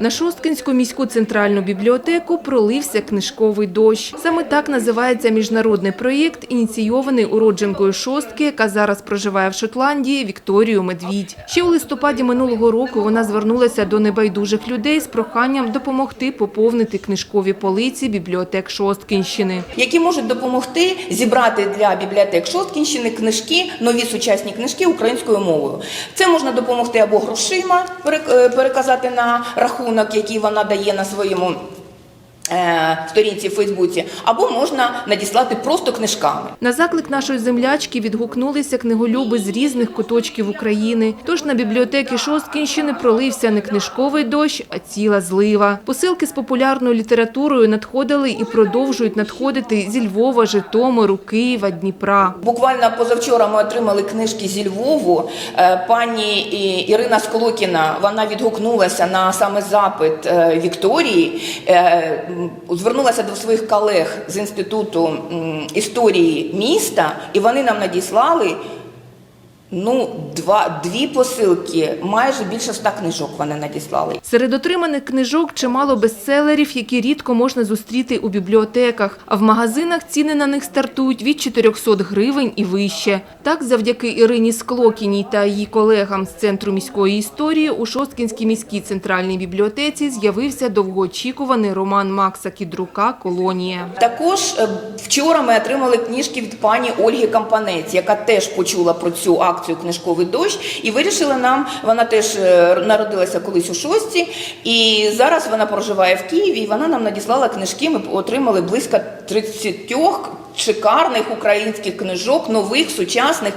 На Шосткинську міську центральну бібліотеку пролився книжковий дощ. Саме так називається міжнародний проєкт, ініційований уродженкою Шостки, яка зараз проживає в Шотландії, Вікторією Медвідь. Ще у листопаді минулого року вона звернулася до небайдужих людей з проханням допомогти поповнити книжкові полиці бібліотек Шосткинщини. які можуть допомогти зібрати для бібліотек Шосткінщини книжки, нові сучасні книжки українською мовою. Це можна допомогти або грошима е, переказати на рахунок, який вона дає на своєму. Е, Сторінці в Фейсбуці, або можна надіслати просто книжками. На заклик нашої землячки відгукнулися книголюби з різних куточків України. Тож на бібліотеки Шосткінщини пролився не книжковий дощ, а ціла злива. Посилки з популярною літературою надходили і продовжують надходити зі Львова, Житомиру, Києва, Дніпра. Буквально позавчора ми отримали книжки зі Львову. Е, Пані Ірина Сколокіна вона відгукнулася на саме запит е, Вікторії, звернулася до своїх колег з інституту історії міста, і вони нам надіслали. Ну, два, дві посилки, майже більше ста книжок вони надіслали. Серед отриманих книжок чимало бестселерів, які рідко можна зустріти у бібліотеках, а в магазинах ціни на них стартують від 400 гривень і вище. Так, завдяки Ірині Склокіній та її колегам з Центру міської історії у Шосткінській міській центральній бібліотеці з'явився довгоочікуваний роман Макса Кідрука «Колонія». Також е, вчора ми отримали книжки від пані Ольги Кампанець, яка теж почула про цю акцію Книжковий дощ і вирішила нам. Вона теж е, народилася колись у шості, і зараз вона проживає в Києві. І вона нам надіслала книжки. Ми отримали близько 30 шикарних українських книжок, нових, сучасних,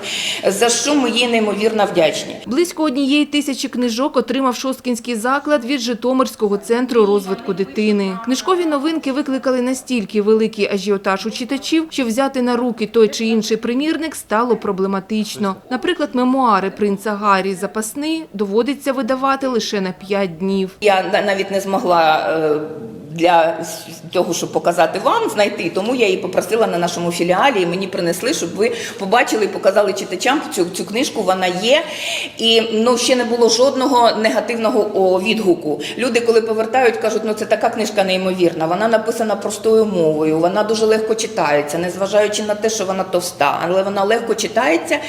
за що ми їй неймовірно вдячні. Близько однієї тисячі книжок отримав Шосткінський заклад від Житомирського центру розвитку дитини. Книжкові новинки викликали настільки великий ажіотаж у читачів, що взяти на руки той чи інший примірник стало проблематично. Наприклад, мемуари принца Гаррі запасний доводиться видавати лише на 5 днів. Я на- навіть не змогла е, для того, щоб показати вам, знайти, тому я її попросила на нашому філіалі, і мені принесли, щоб ви побачили і показали читачам цю, цю книжку. Вона є. І ну, ще не було жодного негативного відгуку. Люди, коли повертають, кажуть, ну це така книжка неймовірна. Вона написана простою мовою, вона дуже легко читається, незважаючи на те, що вона товста, але вона легко читається.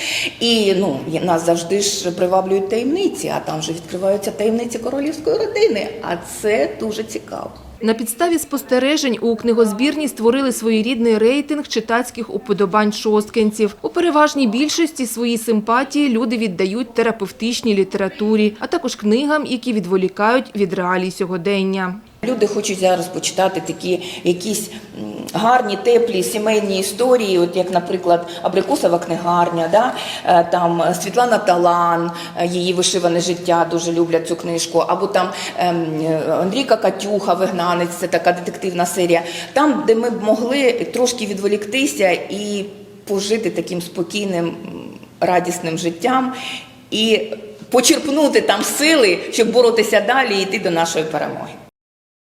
І ну, нас завжди ж приваблюють таємниці, а там вже відкриваються таємниці королівської родини. А це дуже цікаво. На підставі спостережень у книгозбірні створили своєрідний рейтинг читацьких уподобань шосткинців. У переважній більшості свої симпатії люди віддають терапевтичній літературі, а також книгам, які відволікають від реалій сьогодення. Люди хочуть зараз почитати такі якісь гарні, теплі сімейні історії, от як, наприклад, Абрикосова книгарня, да? е, там Світлана Талан, е, її вишиване життя, дуже люблять цю книжку, або там ем, е, Андрійка Катюха, Вигнанець, це така детективна серія. Там, де ми б могли трошки відволіктися і пожити таким спокійним, радісним життям. І почерпнути там сили, щоб боротися далі і йти до нашої перемоги.